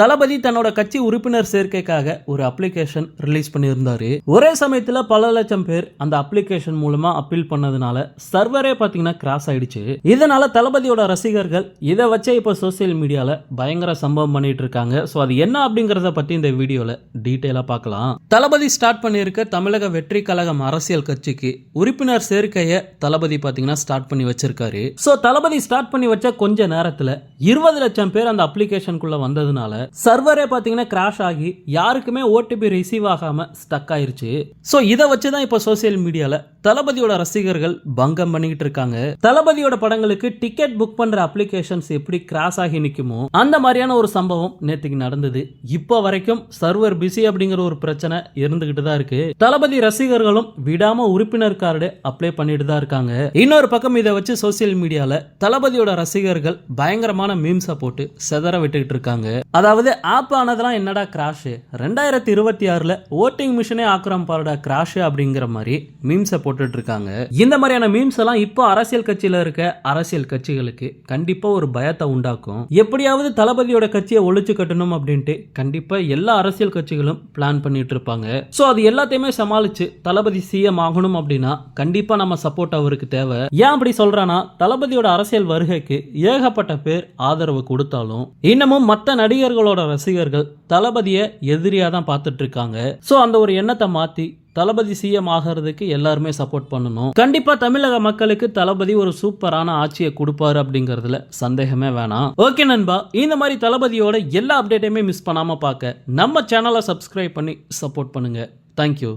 தளபதி தன்னோட கட்சி உறுப்பினர் சேர்க்கைக்காக ஒரு அப்ளிகேஷன் ரிலீஸ் பண்ணியிருந்தாரு. ஒரே சமயத்துல பல லட்சம் பேர் அந்த அப்ளிகேஷன் மூலமா அப்பீல் பண்ணதுனால சர்வரே பாத்தீங்கன்னா கிராஸ் ஆயிடுச்சு. இதனால தளபதியோட ரசிகர்கள் இதை வச்சே இப்போ சோசியல் மீடியால பயங்கர சம்பவம் பண்ணிட்டு இருக்காங்க. ஸோ அது என்ன அப்படிங்கறத பத்தி இந்த வீடியோல டீட்டெயிலா பார்க்கலாம் தளபதி ஸ்டார்ட் பண்ணியிருக்க தமிழக வெற்றி கழகம் அரசியல் கட்சிக்கு உறுப்பினர் சேர்க்கையை தளபதி பாத்தீங்கன்னா ஸ்டார்ட் பண்ணி வச்சிருக்காரு. ஸோ தளபதி ஸ்டார்ட் பண்ணி வச்ச கொஞ்ச நேரத்துல இருபது லட்சம் பேர் அந்த அப்ளிகேஷனுக்குள்ள வந்ததுனால சர்வரே பாத்தீங்கன்னா கிராஷ் ஆகி யாருக்குமே ஓடிபி ரிசீவ் ஆகாம ஸ்டக் ஆயிருச்சு. ஸோ இதை வச்சு தான் இப்போ சோசியல் மீடியால தளபதியோட ரசிகர்கள் பங்கம் பண்ணிக்கிட்டு இருக்காங்க. தளபதியோட படங்களுக்கு டிக்கெட் புக் பண்ற அப்ளிகேஷன்ஸ் எப்படி கிராஸ் ஆகி நிற்குமோ அந்த மாதிரியான ஒரு சம்பவம் நேற்றுக்கு நடந்தது. இப்போ வரைக்கும் சர்வர் பிஸி அப்படிங்கிற ஒரு பிரச்சனை இருந்துகிட்டு தான் இருக்கு. தளபதி ரசிகர்களும் விடாம உறுப்பினர் கார்டு அப்ளை பண்ணிட்டு தான் இருக்காங்க. இன்னொரு பக்கம் இதை வச்சு சோசியல் மீடியால தளபதியோட ரசிகர்கள் பயங்கரமான மீம்ஸை போட்டு செதற விட்டுக்கிட்டு இருக்காங்க. அதாவது ஆப் ஆனதெல்லாம் என்னடா கிராஷ் ரெண்டாயிரத்தி இருபத்தி ஆறுல ஓட்டிங் மிஷினே ஆக்கிரம் பாருடா கிராஷ் அப்படிங்கிற மாதிரி மீம்ஸை போட்டுட்டு இருக்காங்க இந்த மாதிரியான மீம்ஸ் எல்லாம் இப்போ அரசியல் கட்சியில இருக்க அரசியல் கட்சிகளுக்கு கண்டிப்பா ஒரு பயத்தை உண்டாக்கும். எப்படியாவது தளபதியோட கட்சியை ஒழிச்சு கட்டணும் அப்படின்ட்டு கண்டிப்பா எல்லா அரசியல் கட்சிகளும் பிளான் பண்ணிட்டு இருப்பாங்க ஸோ அது எல்லாத்தையுமே சமாளிச்சு தளபதி சிஎம் ஆகணும் அப்படின்னா கண்டிப்பா நம்ம சப்போர்ட் அவருக்கு தேவை. ஏன் அப்படி சொல்கிறேன்னா தளபதியோட அரசியல் வருகைக்கு ஏகப்பட்ட பேர் ஆதரவு கொடுத்தாலும் இன்னமும் மற்ற நடிகர்களோட ரசிகர்கள் தளபதியை எதிரியா தான் பார்த்துட்டு இருக்காங்க ஸோ அந்த ஒரு எண்ணத்தை மாத்தி தளபதி சிஎம் ஆகிறதுக்கு எல்லாருமே சப்போர்ட் பண்ணணும். கண்டிப்பா தமிழக மக்களுக்கு தளபதி ஒரு சூப்பரான ஆட்சியை கொடுப்பாரு அப்படிங்கறதுல சந்தேகமே வேணாம். ஓகே நண்பா இந்த மாதிரி தளபதியோட எல்லா அப்டேட்டையுமே மிஸ் பண்ணாம பார்க்க நம்ம சேனலை சப்ஸ்கிரைப் பண்ணி சப்போர்ட் பண்ணுங்க. தேங்க்யூ